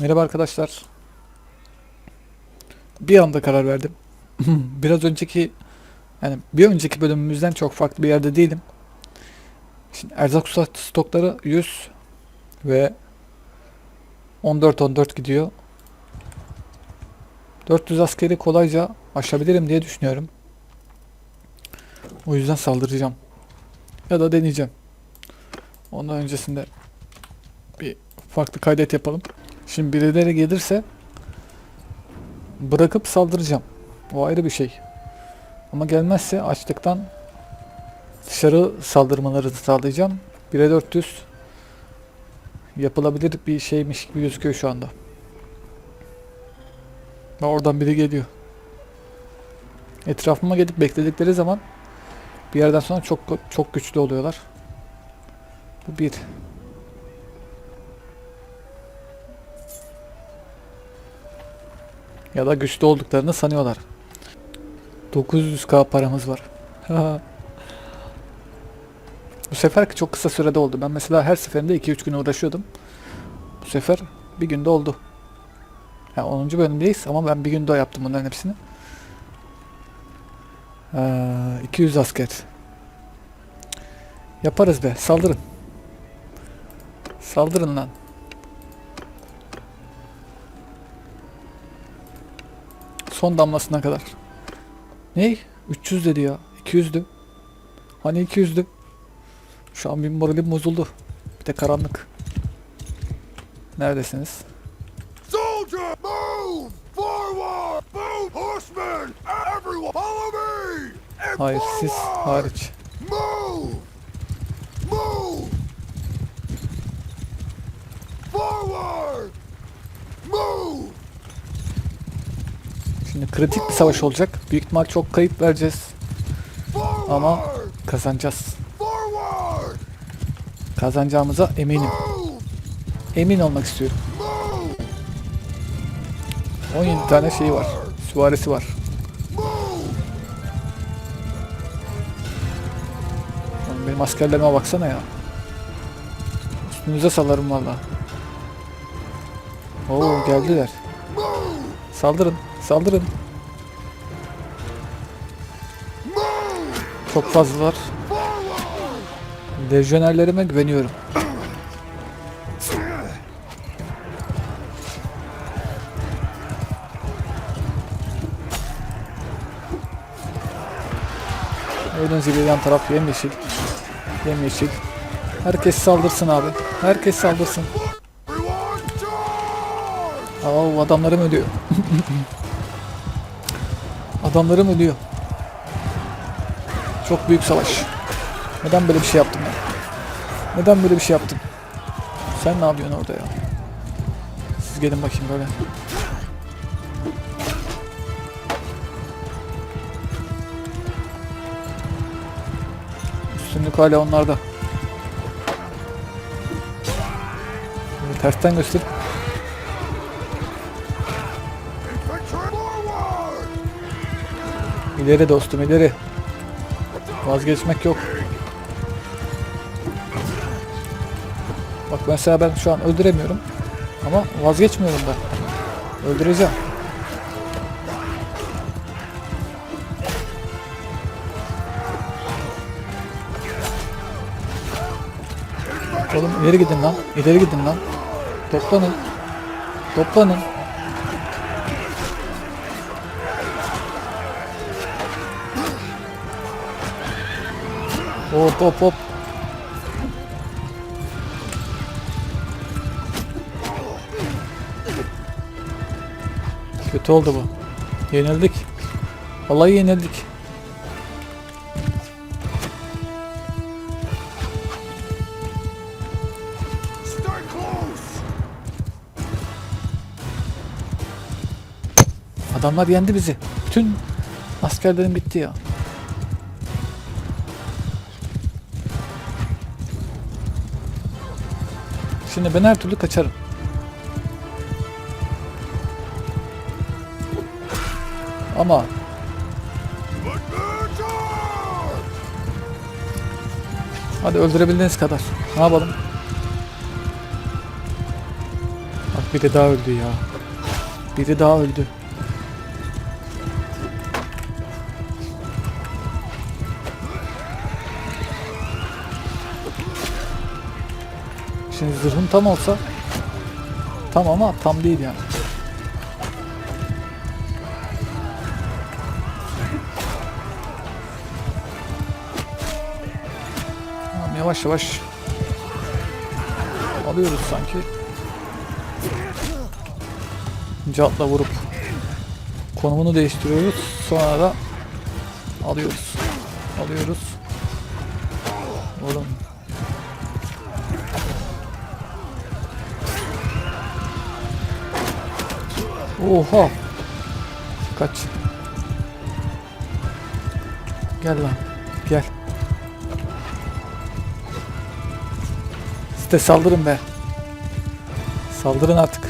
Merhaba arkadaşlar. Bir anda karar verdim. Biraz önceki yani bir önceki bölümümüzden çok farklı bir yerde değilim. Şimdi erzak sto- stokları 100 ve 14 14 gidiyor. 400 askeri kolayca aşabilirim diye düşünüyorum. O yüzden saldıracağım. Ya da deneyeceğim. Ondan öncesinde bir farklı kaydet yapalım. Şimdi birileri gelirse bırakıp saldıracağım. O ayrı bir şey. Ama gelmezse açlıktan dışarı saldırmaları sağlayacağım. 1'e 400 yapılabilir bir şeymiş gibi gözüküyor şu anda. Ve oradan biri geliyor. Etrafıma gelip bekledikleri zaman bir yerden sonra çok çok güçlü oluyorlar. Bu bir. Ya da güçlü olduklarını sanıyorlar. 900k paramız var. Bu sefer çok kısa sürede oldu. Ben mesela her seferinde 2-3 gün uğraşıyordum. Bu sefer bir günde oldu. Yani 10. bölümdeyiz ama ben bir günde yaptım bunların hepsini. Ee, 200 asker. Yaparız be. Saldırın. Saldırın lan. Son damlasına kadar. Ney? 300 dedi ya. 200'dü. Hani 200'dü? Şu an bir moralim bozuldu. Bir de karanlık. Neredesiniz? Soldier, move! Forward! Move, horsemen! Everyone, follow me! Hayır siz hariç. Move! Move! Forward! Move! Şimdi kritik bir savaş olacak. Büyük ihtimal çok kayıp vereceğiz. Ama kazanacağız. Kazanacağımıza eminim. Emin olmak istiyorum. Move! 17 tane şeyi var. Süvarisi var. Oğlum benim askerlerime baksana ya. Üstünüze salarım valla. Oo geldiler. Saldırın. Saldırın. Çok fazlalar. Forward! Lejyonerlerime güveniyorum. Gördüğünüz gibi yan taraf yemyeşil. Yemyeşil. Herkes saldırsın abi. Herkes saldırsın. Aa adamlarım ölüyor. adamlarım ölüyor. Çok büyük savaş. Neden böyle bir şey yaptım ben? Neden böyle bir şey yaptım? Sen ne yapıyorsun orada ya? Siz gelin bakayım böyle. Üstünlük hala onlarda. Tersten göster. İleri dostum ileri. Vazgeçmek yok. Bak mesela ben şu an öldüremiyorum. Ama vazgeçmiyorum da. Öldüreceğim. Oğlum ileri gidin lan. İleri gidin lan. Toplanın. Toplanın. Hop hop hop. Kötü oldu bu. Yenildik. Vallahi yenildik. Adamlar yendi bizi. Bütün askerlerim bitti ya. Şimdi ben her türlü kaçarım. Ama hadi öldürebildiğiniz kadar. Ne yapalım? Bak Biri daha öldü ya. Biri daha öldü. Şimdi zırhım tam olsa tam ama tam değil yani. Tamam, yavaş yavaş alıyoruz sanki. Catla vurup konumunu değiştiriyoruz. Sonra da alıyoruz. Alıyoruz. Oha. Kaç. Gel lan. Gel. Siz de saldırın be. Saldırın artık.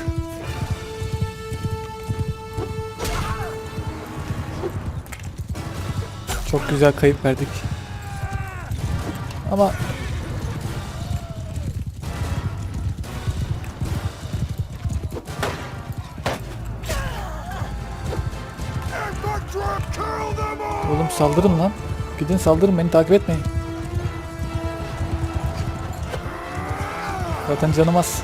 Çok güzel kayıp verdik. Ama oğlum saldırın lan. Gidin saldırın beni takip etmeyin. Zaten canım az.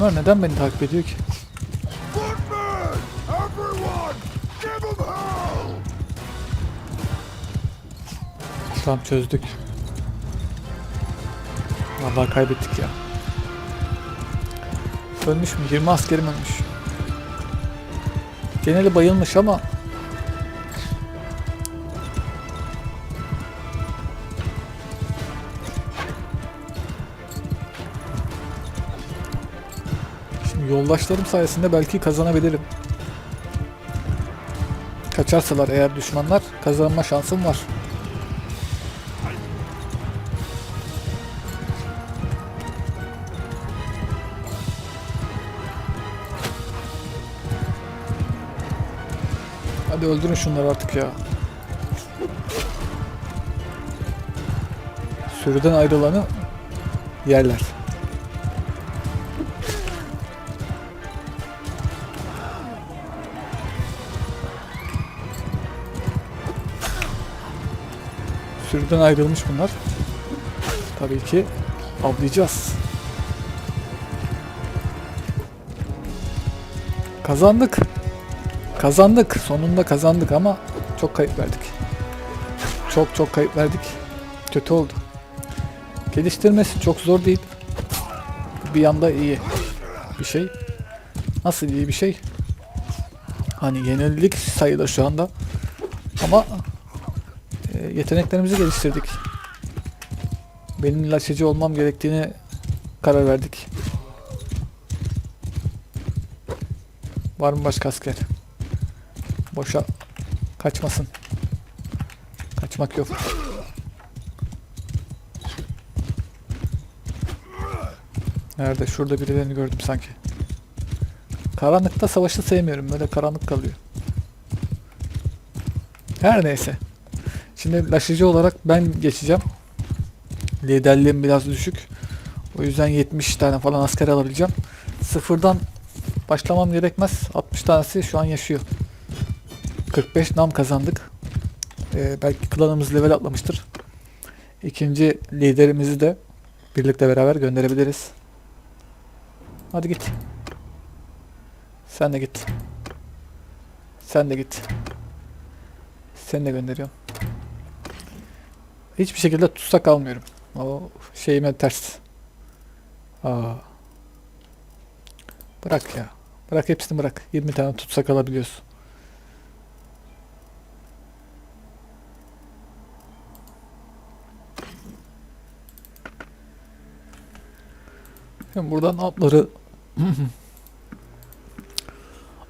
Bunlar neden beni takip ediyor ki? Tamam çözdük. Vallahi kaybettik ya. Ölmüş mü? 20 askerim ölmüş. Geneli bayılmış ama Şimdi yoldaşlarım sayesinde belki kazanabilirim. Kaçarsalar eğer düşmanlar kazanma şansım var. Hadi öldürün şunları artık ya. Sürüden ayrılanı yerler. Sürüden ayrılmış bunlar. Tabii ki avlayacağız. Kazandık. Kazandık. Sonunda kazandık ama çok kayıp verdik. Çok çok kayıp verdik. Kötü oldu. Geliştirmesi çok zor değil. Bir yanda iyi bir şey. Nasıl iyi bir şey? Hani yenilik sayılır şu anda. Ama e, yeteneklerimizi geliştirdik. Benim ilaççı olmam gerektiğini karar verdik. Var mı başka asker? Boşa kaçmasın. Kaçmak yok. Nerede? Şurada birilerini gördüm sanki. Karanlıkta savaşı sevmiyorum. Böyle karanlık kalıyor. Her neyse. Şimdi taşıcı olarak ben geçeceğim. Liderliğim biraz düşük. O yüzden 70 tane falan asker alabileceğim. Sıfırdan başlamam gerekmez. 60 tanesi şu an yaşıyor. 45 nam kazandık. Ee, belki klanımız level atlamıştır. İkinci liderimizi de birlikte beraber gönderebiliriz. Hadi git. Sen de git. Sen de git. Seni de gönderiyorum. Hiçbir şekilde tutsak almıyorum. O şeyime ters. Aa. Bırak ya. Bırak hepsini bırak. 20 tane tutsak alabiliyorsun. Şimdi buradan atları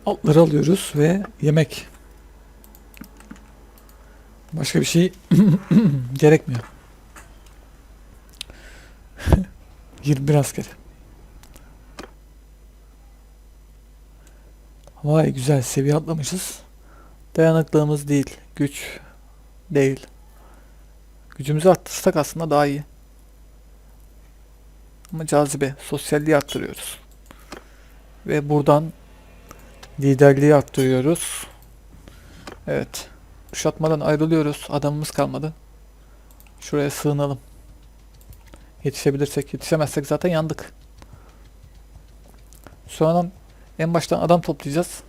atları alıyoruz ve yemek. Başka bir şey gerekmiyor. 21 asker. Vay güzel seviye atlamışız. Dayanıklılığımız değil. Güç değil. Gücümüzü arttırsak aslında daha iyi. Ama cazibe, sosyalliği arttırıyoruz. Ve buradan liderliği arttırıyoruz. Evet. Kuşatmadan ayrılıyoruz. Adamımız kalmadı. Şuraya sığınalım. Yetişebilirsek. Yetişemezsek zaten yandık. Sonradan en baştan adam toplayacağız.